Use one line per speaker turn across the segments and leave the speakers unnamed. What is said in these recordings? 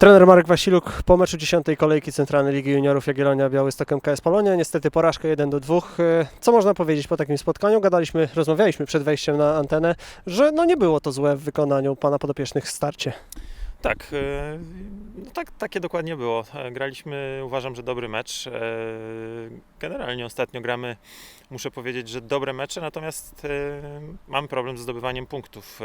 Trener Marek Wasiluk po meczu 10 kolejki Centralnej Ligi Juniorów Jagiellonia Białystok MKS Polonia. Niestety porażka 1 do 2. E, Co można powiedzieć po takim spotkaniu? Gadaliśmy, rozmawialiśmy przed wejściem na antenę, że no nie było to złe w wykonaniu pana podopiecznych starcie.
Tak, e, no tak, takie dokładnie było. E, Graliśmy, uważam, że dobry mecz. E, Generalnie ostatnio gramy, muszę powiedzieć, że dobre mecze, natomiast mamy problem ze zdobywaniem punktów.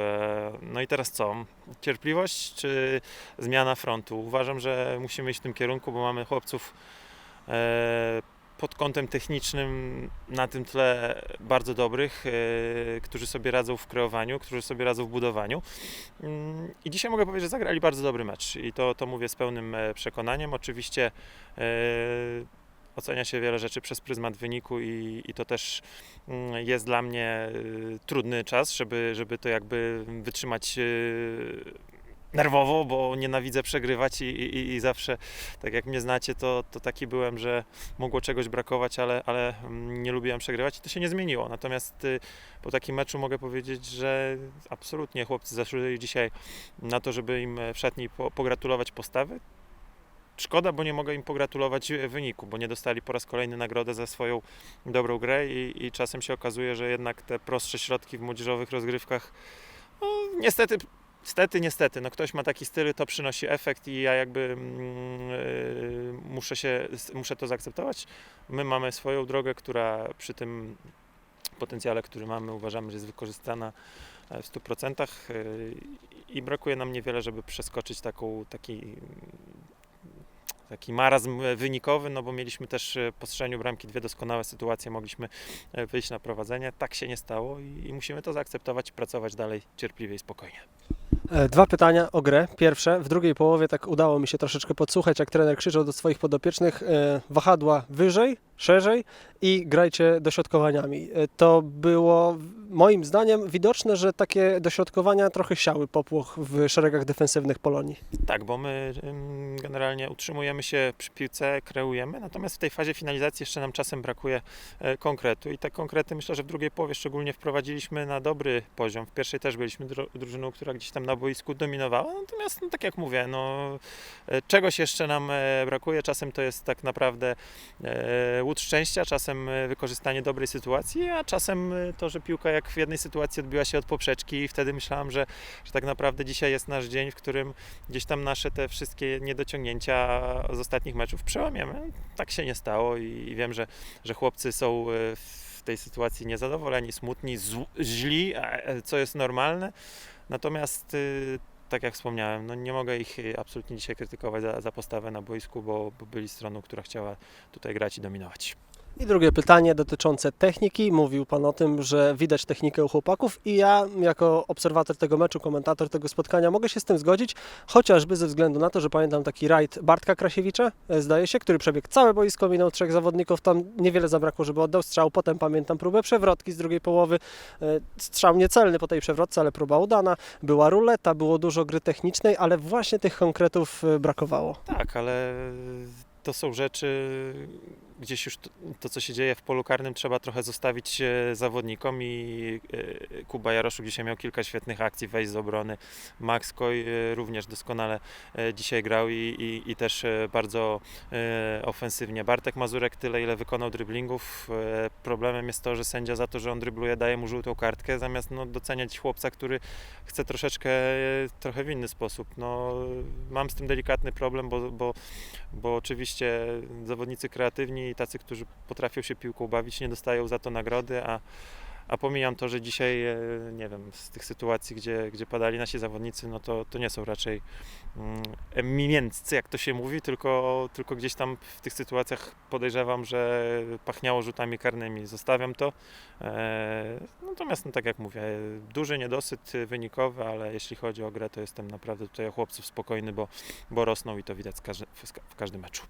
No i teraz co? Cierpliwość czy zmiana frontu? Uważam, że musimy iść w tym kierunku, bo mamy chłopców pod kątem technicznym na tym tle bardzo dobrych, e, którzy sobie radzą w kreowaniu, którzy sobie radzą w budowaniu. Mm, I dzisiaj mogę powiedzieć, że zagrali bardzo dobry mecz i to, to mówię z pełnym e, przekonaniem. Oczywiście e, ocenia się wiele rzeczy przez pryzmat wyniku i, i to też mm, jest dla mnie trudny czas, żeby, żeby to jakby wytrzymać nerwowo, bo nienawidzę przegrywać i, i, i zawsze, tak jak mnie znacie, to, to taki byłem, że mogło czegoś brakować, ale, ale mm, nie lubiłem przegrywać i to się nie zmieniło. Natomiast y, po takim meczu mogę powiedzieć, że absolutnie chłopcy zasłużyli dzisiaj na to, żeby im w szatni po, pogratulować postawy. Szkoda, bo nie mogę im pogratulować e, wyniku, bo nie dostali po raz kolejny nagrodę za swoją dobrą grę i, i czasem się okazuje, że jednak te prostsze środki w młodzieżowych rozgrywkach no, niestety Niestety, niestety, no ktoś ma taki styl, to przynosi efekt i ja jakby mm, yy, muszę się, muszę to zaakceptować. My mamy swoją drogę, która przy tym potencjale, który mamy, uważamy, że jest wykorzystana e, w 100% yy, i brakuje nam niewiele, żeby przeskoczyć taką, taki taki marazm wynikowy, no bo mieliśmy też e, po strzeleniu bramki dwie doskonałe sytuacje, mogliśmy e, wyjść na prowadzenie. Tak się nie stało i, i musimy to zaakceptować i pracować dalej cierpliwie i spokojnie.
E, Dwa pytania o grę. Pierwsze, w drugiej połowie tak udało mi się troszeczkę podsłuchać, jak trener krzyczał do swoich podopiecznych e, wahadła wyżej, szerzej i grajcie dośrodkowaniami. E, To było moim zdaniem widoczne, że takie dośrodkowania trochę siały popłoch w szeregach defensywnych Polonii.
Tak, bo my generalnie utrzymujemy się przy piłce, kreujemy, natomiast w tej fazie finalizacji jeszcze nam czasem brakuje e, konkretu i te konkrety myślę, że w drugiej połowie szczególnie wprowadziliśmy na dobry poziom. W pierwszej też byliśmy drużyną, która gdzieś tam na boisku dominowała, natomiast no, tak jak mówię, no, e, czegoś jeszcze nam brakuje, czasem to jest tak naprawdę łód szczęścia, czasem e, wykorzystanie dobrej sytuacji, a czasem e, to, że piłka jak w jednej sytuacji odbiła się od poprzeczki i wtedy myślałam, że że tak naprawdę dzisiaj jest nasz dzień, w którym gdzieś tam nasze te wszystkie niedociągnięcia z ostatnich meczów przełamiemy. Tak się nie stało i wiem, że, że chłopcy są e, w tej sytuacji niezadowoleni, smutni, źli, co jest normalne. Natomiast tak jak wspomniałem, no nie mogę ich y, absolutnie dzisiaj krytykować za, za postawę na boisku, bo, bo byli stroną, która chciała tutaj grać i dominować.
I drugie pytanie dotyczące techniki. Mówił Pan o tym, że widać technikę u chłopaków i ja jako obserwator tego meczu, komentator tego spotkania mogę się z tym zgodzić, chociażby ze względu na to, że pamiętam taki rajd Bartka Krasiewicza, e, zdaje się, który przebiegł całe boisko, minął trzech zawodników, tam niewiele zabrakło, żeby oddał strzał, potem pamiętam próbę przewrotki z drugiej połowy, E, strzał niecelny po tej przewrotce, ale próba udana, była ruleta, było dużo gry technicznej, ale właśnie tych konkretów e, brakowało.
Tak, ale to są rzeczy, gdzieś już to, to, co się dzieje w polu karnym, trzeba trochę zostawić e, zawodnikom i e, Kuba Jaroszuk dzisiaj miał kilka świetnych akcji, wejść z obrony. Max Koj e, również doskonale dzisiaj grał i, i, i też bardzo ofensywnie. Bartek Mazurek tyle, ile wykonał dryblingów. E, Problemem jest to, że sędzia za to, że on drybluje, daje mu żółtą kartkę, zamiast no, doceniać chłopca, który chce troszeczkę, trochę w inny sposób. No, mam z tym delikatny problem, bo, bo, bo oczywiście zawodnicy kreatywni i tacy, którzy potrafią się piłką bawić, nie dostają za to nagrody, a, a pomijam to, że dzisiaj, e, nie wiem, z tych sytuacji, gdzie, gdzie padali nasi zawodnicy, no to, to nie są raczej mm, eminenccy, jak to się mówi, tylko, tylko gdzieś tam w tych sytuacjach podejrzewam, że pachniało rzutami karnymi. Zostawiam to. E, Natomiast, no, tak jak mówię, duży niedosyt wynikowy, ale jeśli chodzi o grę, to jestem naprawdę tutaj o chłopców spokojny, bo, bo rosną i to widać każdy, w każdym meczu.